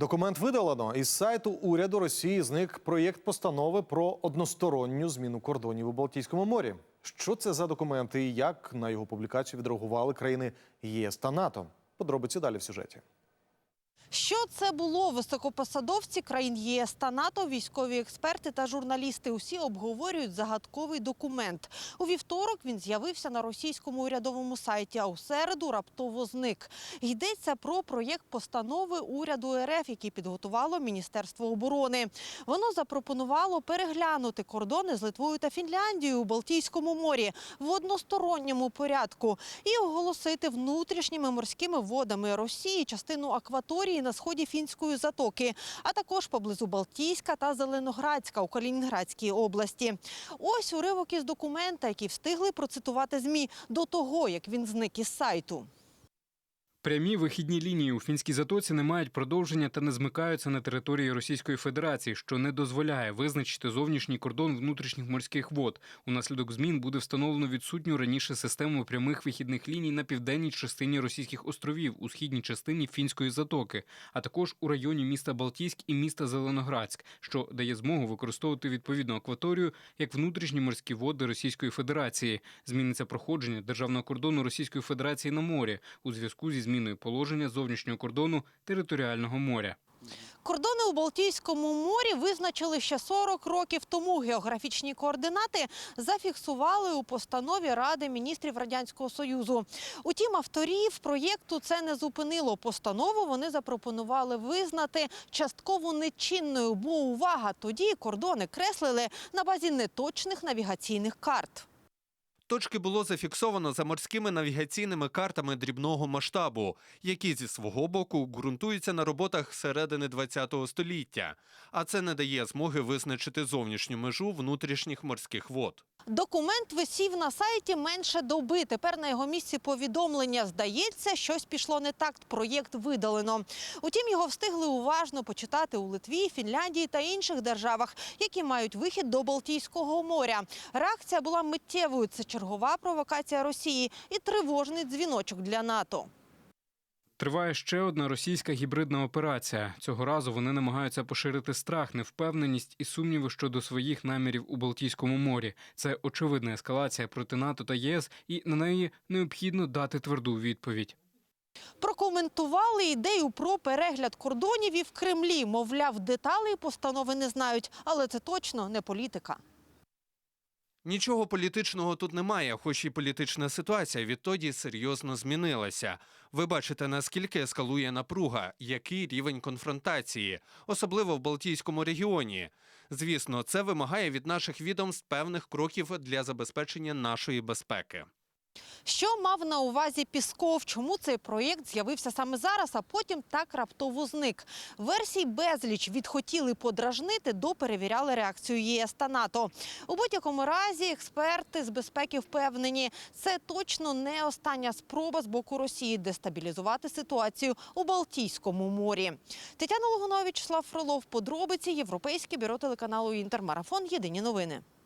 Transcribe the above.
Документ видалено із сайту уряду Росії. Зник проєкт постанови про односторонню зміну кордонів у Балтійському морі. Що це за документи і як на його публікацію відреагували країни ЄС та НАТО? Подробиці далі в сюжеті. Що це було? Високопосадовці країн ЄС та НАТО, військові експерти та журналісти усі обговорюють загадковий документ. У вівторок він з'явився на російському урядовому сайті, а у середу раптово зник. Йдеться про проєкт постанови уряду РФ, який підготувало Міністерство оборони. Воно запропонувало переглянути кордони з Литвою та Фінляндією у Балтійському морі в односторонньому порядку і оголосити внутрішніми морськими водами Росії частину акваторії на сході фінської затоки, а також поблизу Балтійська та Зеленоградська у Калінінградській області. Ось уривок із документа, який встигли процитувати змі до того, як він зник із сайту. Прямі вихідні лінії у фінській затоці не мають продовження та не змикаються на території Російської Федерації, що не дозволяє визначити зовнішній кордон внутрішніх морських вод. Унаслідок змін буде встановлено відсутню раніше систему прямих вихідних ліній на південній частині російських островів у східній частині фінської затоки, а також у районі міста Балтійськ і міста Зеленоградськ, що дає змогу використовувати відповідну акваторію як внутрішні морські води Російської Федерації. Зміниться проходження державного кордону Російської Федерації на морі у зв'язку зі зміною положення зовнішнього кордону територіального моря. Кордони у Балтійському морі визначили ще 40 років тому. Географічні координати зафіксували у постанові Ради міністрів Радянського Союзу. Утім, авторів проєкту це не зупинило. Постанову вони запропонували визнати частково нечинною, бо увага, тоді кордони креслили на базі неточних навігаційних карт. Точки було зафіксовано за морськими навігаційними картами дрібного масштабу, які зі свого боку ґрунтуються на роботах середини ХХ століття, а це не дає змоги визначити зовнішню межу внутрішніх морських вод. Документ висів на сайті менше доби. Тепер на його місці повідомлення. Здається, щось пішло не так. Проєкт видалено. Утім, його встигли уважно почитати у Литві, Фінляндії та інших державах, які мають вихід до Балтійського моря. Реакція була миттєвою. Це чергова провокація Росії і тривожний дзвіночок для НАТО. Триває ще одна російська гібридна операція. Цього разу вони намагаються поширити страх, невпевненість і сумніви щодо своїх намірів у Балтійському морі. Це очевидна ескалація проти НАТО та ЄС, і на неї необхідно дати тверду відповідь. Прокоментували ідею про перегляд кордонів і в Кремлі. Мовляв, деталей постанови не знають, але це точно не політика. Нічого політичного тут немає, хоч і політична ситуація відтоді серйозно змінилася. Ви бачите, наскільки ескалує напруга, який рівень конфронтації, особливо в Балтійському регіоні. Звісно, це вимагає від наших відомств певних кроків для забезпечення нашої безпеки. Що мав на увазі Пісков? Чому цей проєкт з'явився саме зараз, а потім так раптово зник? Версій безліч відхотіли подражнити, до перевіряли реакцію ЄС та НАТО. У будь-якому разі експерти з безпеки впевнені, це точно не остання спроба з боку Росії дестабілізувати ситуацію у Балтійському морі. Тетяна Логунович, Слав Фролов, подробиці Європейське бюро телеканалу Інтермарафон. Єдині новини.